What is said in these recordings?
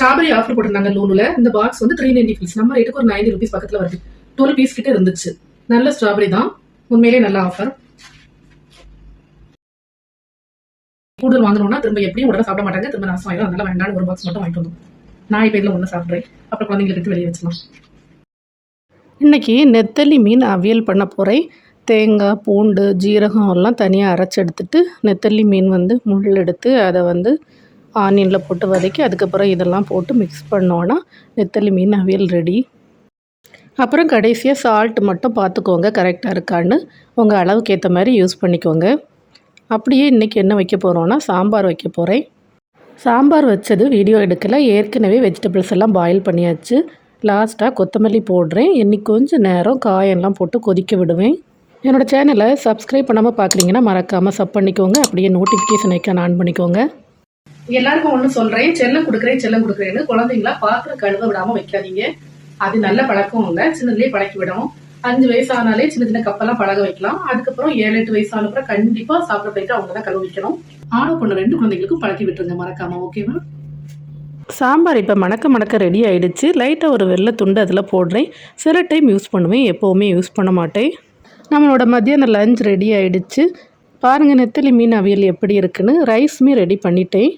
Strawberry offer போட்டிருந்தாங்க லூனுல. இந்த box வந்து த்ரீ நைன்டி பீஸ் நம்ம ரேட்டுக்கு ஒரு நைன்டி ருபீஸ் பக்கத்துல வருது. டுவெல் பீஸ் கிட்ட இருந்துச்சு. நல்ல ஸ்ட்ராபெரி தான். உண்மையிலே நல்ல ஆஃபர் கூடுதல் வாங்கணும்னா திரும்ப எப்படியும் உடனே சாப்பிட மாட்டாங்க. திரும்ப நாசம் ஆயிடும் அதனால வேண்டாம் ஒரு பாக்ஸ் மட்டும் வாங்கிட்டு வந்தோம் நான் இப்போ இதில் ஒன்று சாப்பிட்றேன். அப்புறம் குழந்தைங்களுக்கு எடுத்து வெளியே வச்சுக்கலாம். இன்றைக்கி நெத்தலி மீன் அவியல் பண்ண போகிறேன் தேங்காய் பூண்டு ஜீரகம் எல்லாம் தனியாக அரைச்சி எடுத்துட்டு நெத்தலி மீன் வந்து முள் எடுத்து அதை வந்து ஆனியனில் போட்டு வதக்கி அதுக்கப்புறம் இதெல்லாம் போட்டு மிக்ஸ் பண்ணோன்னா நெத்தலி மீன் அவியல் ரெடி அப்புறம் கடைசியாக சால்ட் மட்டும் பார்த்துக்கோங்க கரெக்டாக இருக்கான்னு. உங்கள் அளவுக்கு ஏற்ற மாதிரி யூஸ் பண்ணிக்கோங்க. அப்படியே இன்றைக்கி என்ன வைக்க போகிறோன்னா சாம்பார் வைக்க போகிறேன் சாம்பார் வச்சது வீடியோ எடுக்கலை ஏற்கனவே வெஜிடபிள்ஸ் எல்லாம் பாயில் பண்ணியாச்சு. லாஸ்ட்டாக கொத்தமல்லி போடுறேன். இன்றைக்கி கொஞ்சம் நேரம் காயெல்லாம் போட்டு கொதிக்க விடுவேன். என்னோடய சேனலை சப்ஸ்கிரைப் பண்ணாமல் பார்க்குறீங்கன்னா மறக்காமல் சப் பண்ணிக்கோங்க. அப்படியே நோட்டிஃபிகேஷன் ஐக்கான் ஆன் பண்ணிக்கோங்க. எல்லாருக்கும் ஒண்ணு சொல்றேன். செல்லம் கொடுக்குறேன் செல்லம் கொடுக்குறேன்னு குழந்தைங்கள பாத்திரம் கழுவ விடாம வைக்காதீங்க. அது நல்ல பழக்கம் இல்ல. சின்னதுலயே பழக்கி விடணும். அஞ்சு வயசு ஆனாலே சின்ன சின்ன கப்பெல்லாம் பழக வைக்கலாம். அதுக்கப்புறம் ஏழு எட்டு வயசான அப்புறம் கண்டிப்பா சாப்பிட போயிட்டு அவங்க தான் கழுவ வைக்கணும். ஆணோ பொண்ணு ரெண்டு குழந்தைகளுக்கும் பழக்கி விட்டுருங்க. மறக்காம ஓகேவா சாம்பார் இப்போ மணக்க மணக்க ரெடி ஆயிடுச்சு. லைட்டாக ஒரு வெள்ளை துண்டு அதில் போடுறேன். சில டைம் யூஸ் பண்ணுவேன். எப்போவுமே யூஸ் பண்ண மாட்டேன். நம்மளோட மத்தியானம் லஞ்ச் ரெடி ஆயிடுச்சு. பாருங்கள் நெத்தலி மீன் அவியல் எப்படி இருக்குன்னு. ரைஸுமே ரெடி பண்ணிட்டேன்.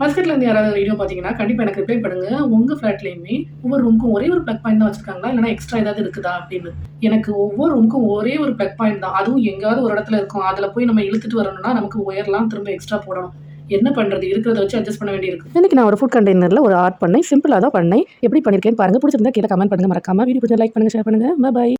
மஸ்கட்ல இருந்து யாராவது வீடியோ பாத்தீங்கன்னா கண்டிப்பா எனக்கு ரிப்ளை பண்ணுங்க. உங்க ஃபிளாட்லயுமே ஒவ்வொரு ரூமுக்கும் ஒரே ஒரு பிளக் பாயிண்ட் தான் வச்சிருக்காங்களா? இல்லைன்னா எக்ஸ்ட்ரா ஏதாவது இருக்குதா அப்படின்னு. எனக்கு ஒவ்வொரு ரூமுக்கும் ஒரே ஒரு பிளக் பாயிண்ட் தான். அதுவும் எங்கேயாவது ஒரு இடத்துல இருக்கும். அதுல போய் நம்ம இழுத்துட்டு வரணும்னா நமக்கு ஒயர்லாம் திரும்ப எக்ஸ்ட்ரா போடணும். என்ன பண்றது? இருக்கிறத வச்சு அட்ஜஸ்ட் பண்ண வேண்டியிருக்கு. எனக்கு நான் ஒரு ஃபுட் கண்டெய்னரில் ஒரு ஆர்ட் பண்ணேன். சிம்பிளாக தான் பண்ணேன். எப்படி பண்ணியிருக்கேன்னு பாருங்கள் பிடிச்சிருந்தா கீழே கமெண்ட் பண்ணுங்கள் மறக்காமல் வீடியோ பிடிச்சா லைக் பண்ணுங்கள் ஷேர் பண்ணுங்கள் பாய்